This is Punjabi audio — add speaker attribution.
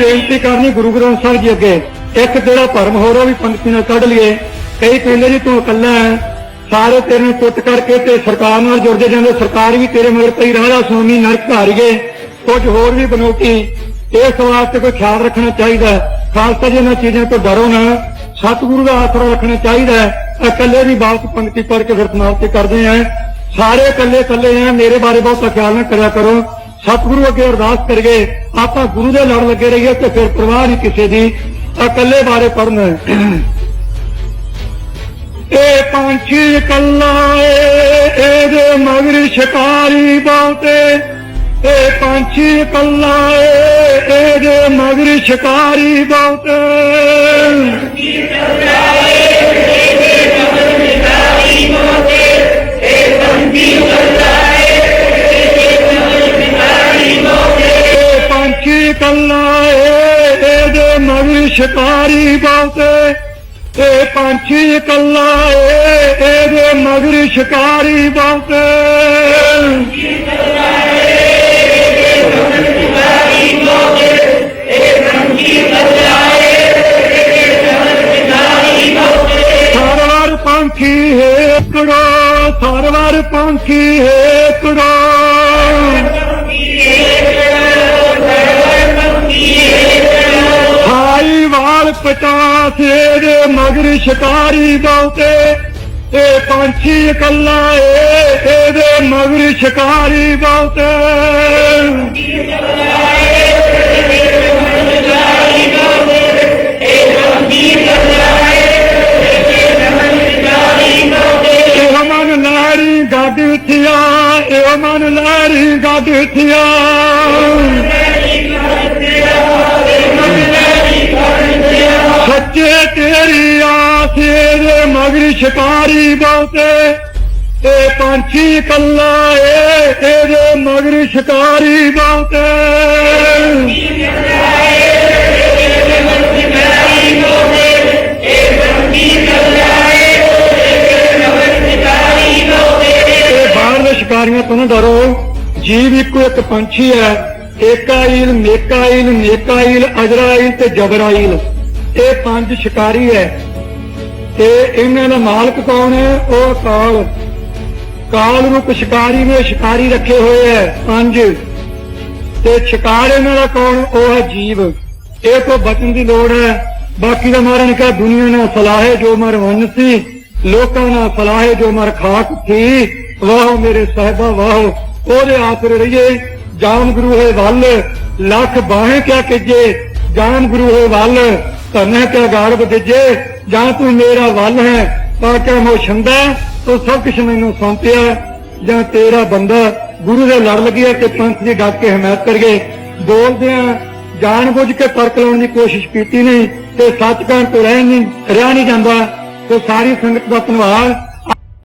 Speaker 1: ਬੇਨਤੀ ਕਰਨੀ ਗੁਰੂ ਗ੍ਰੰਥ ਸਾਹਿਬ ਜੀ ਅੱਗੇ। ਇੱਕ ਜਿਹੜਾ ਭਰਮ ਹੋ ਰਿਹਾ ਵੀ ਪੰਕਤੀ ਨਾਲ ਕੱਢ ਲਈਏ। ਕਈ ਕਹਿੰਦੇ ਜੀ ਤੂੰ ਇਕੱਲਾ ਹੈ। ਸਾਰੇ ਤੇਰੇ ਨੂੰ ਟੁੱਟ ਕਰਕੇ ਤੇ ਸਰਕਾਰ ਨਾਲ ਜੁੜਦੇ ਜਾਂਦੇ। ਸਰਕਾਰ ਵੀ ਤੇਰੇ ਮਗਰ ਪਈ ਰਾਜਾ ਸੁਆਮੀ ਨਰਕ ਧਾਰੀਏ ਕੁਝ ਹੋਰ ਵੀ ਬਨੋਤੀ। ਇਸ ਵਾਸਤੇ ਕੋਈ ਖਿਆਲ ਰੱਖਣਾ ਚਾਹੀਦਾ। ਖਾਲਸਾ ਜੀ, ਇਹਨਾਂ ਚੀਜ਼ਾਂ ਤੋਂ ਡਰੋ ਨਾ। ਸਤਿਗੁਰੂ ਦਾ ਆਸਰਾ ਰੱਖਣਾ ਚਾਹੀਦਾ ਹੈ। ਇਕੱਲੇ ਦੀ ਬਾਤ ਪੰਕਤੀ ਪੜ੍ਹ ਕੇ ਫਿਰ ਸਮਾਪਤੀ ਕਰਦੇ ਆਂ ਸਾਰੇ ਇਕੱਲੇ ਇਕੱਲੇ ਆ। ਮੇਰੇ ਬਾਰੇ ਬਹੁਤਾ ਖਿਆਲ ਨਾ ਕਰਿਆ ਕਰੋ। ਸਤਿਗੁਰੂ ਅੱਗੇ ਅਰਦਾਸ ਕਰੀਏ, ਆਪਾਂ ਗੁਰੂ ਦੇ ਲੜ ਲੱਗੇ ਰਹੀਏ ਤੇ ਫਿਰ ਪਰਵਾਹ ਨਹੀਂ ਕਿਸੇ ਦੀ। ਇਕੱਲੇ ਬਾਰੇ ਪੜਨਾ ਇਹ ਪੰਛੀ ਕੱਲਾ ਏ, ਇਹਦੇ ਮਗਰ ਸ਼ਿਕਾਰੀ ਬਹੁਤੇ। ਇਹ ਪੰਛੀ ਕੱਲਾ ਏ, ਇਹਦੇ ਮਗਰ ਸ਼ਿਕਾਰੀ ਬਹੁਤੇ। ਕੱਲਾ ਏ ਇਹਦੇ ਮਗਰ ਸ਼ਿਕਾਰੀ ਬਹੁਤੇ। ਇਹ ਪੰਛੀ ਕੱਲਾ ਏ ਇਹਦੇ ਮਗਰ ਸ਼ਿਕਾਰੀ ਬਹੁਤੇ ਪੰਛੀ ਕੱਲਾ ਏ ਇਹਦੇ ਮਗਰ ਸ਼ਿਕਾਰੀ ਬਹੁਤੇ। ਇਹ ਪੰਛੀ ਕੱਲਾ ਪੰਖੀ ਹੈ ਕੜਾ ਸਰਵਰ ਪੰਖੀ ਹੈ ਕੜਾ 50 ਇਹਦੇ ਮਗਰ ਸ਼ਿਕਾਰੀ ਬਹੁਤੇ ਇਹ ਪੰਛੀ ਇਕੱਲਾ ਏ, ਇਹਦੇ ਮਗਰ ਸ਼ਿਕਾਰੀ ਬਹੁਤੇ ਲਾਰੀ ਗੱਡ ਥਿਆ ਇਹ ਮਨ ਲਾਰੀ ਗੱਡ ਥਿਆ ਤੇਰੀ ਆਸੇ ਦੇ ਮਗਰ ਸ਼ਿਕਾਰੀ ਬਹੁਤੇ। ਇਹ ਪੰਛੀ ਕੱਲਾ ਏ ਇਹਦੇ ਮਗਰ ਸ਼ਿਕਾਰੀ ਬਹੁਤੇ। ਇਹ ਬਾਹਰਲੇ ਸ਼ਿਕਾਰੀਆਂ ਤੋਂ ਨਾ ਡਰੋ। ਜੀਵ ਇੱਕੋ ਇੱਕ ਪੰਛੀ ਹੈ। ਏਕਾਈਲ ਮੇਕਾਈਲ ਨੇਕਾਈਲ ਅਜਰਾਈਲ ਤੇ ਜਬਰਾਈਲ ਇਹ ਪੰਜ ਸ਼ਿਕਾਰੀ ਹੈ। ਤੇ ਇਹਨਾਂ ਦਾ ਮਾਲਕ ਕੌਣ ਹੈ? ਉਹ ਕਾਲ ਕਾਲ ਰੂਪ ਸ਼ਿਕਾਰੀ ਨੇ ਸ਼ਿਕਾਰੀ ਰੱਖੇ ਹੋਏ ਹੈ, ਪੰਜ। ਤੇ ਸ਼ਿਕਾਰ ਇਹਨਾਂ ਦਾ ਕੌਣ? ਉਹ ਹੈ ਜੀਵ। ਇਹ ਤੋਂ ਬਚਣ ਦੀ ਲੋੜ ਹੈ। ਬਾਕੀ ਦਾ ਮਾਰਨ ਕਾ ਦੁਨੀਆ ਨਾਲ ਸਲਾਹੇ ਜੋ ਮਰ ਵੰਨ ਸੀ, ਲੋਕਾਂ ਨਾਲ ਸਲਾਹੇ ਜੋ ਮਰ ਖਾਕ ਸੀ, ਵਾਹ ਮੇਰੇ ਸਾਹਿਬਾ, ਵਾਹ। ਉਹਦੇ ਆਸਰੇ ਰਹੀਏ। ਜਾਮ ਗੁਰੂ ਹੈ ਵੱਲ, ਲੱਖ ਬਾਹੇ ਕਿਆ ਕਿਜੇ ਜਾਮ ਗੁਰੂ ਹੈ ਵੱਲ ਧੰਨੇ ਤੇ ਗਾੜ ਬਦਿਜੇ ਜਾਂ ਤੂੰ ਮੇਰਾ ਵੱਲ ਹੈ, ਤਾਂ ਕਿ ਮੋਸ਼ੰਦਾ ਤੂੰ ਸਭ ਕੁਛ ਮੈਨੂੰ ਸੌਂਪਿਆ ਜਾਂ ਤੇਰਾ ਬੰਦਾ ਗੁਰੂ ਦੇ ਲੜ ਲੱਗਿਆ ਕਿ ਪੰਥ ਦੀ ਡੱਕ ਕੇ ਹਮਾਇਤ ਕਰੀਏ ਬੋਲਦਿਆਂ ਆ ਜਾਣ ਬੁੱਝ ਕੇ ਤਰਕ ਲਾਉਣ ਦੀ ਕੋਸ਼ਿਸ਼ ਕੀਤੀ ਨਹੀਂ, ਤੇ ਸੱਚ ਕਹਿਣ ਤੋਂ ਰਹਿ ਨਹੀਂ ਰਿਹਾ ਨਹੀਂ ਜਾਂਦਾ। ਤੇ ਸਾਰੀ ਸੰਗਤ ਦਾ ਧੰਨਵਾਦ।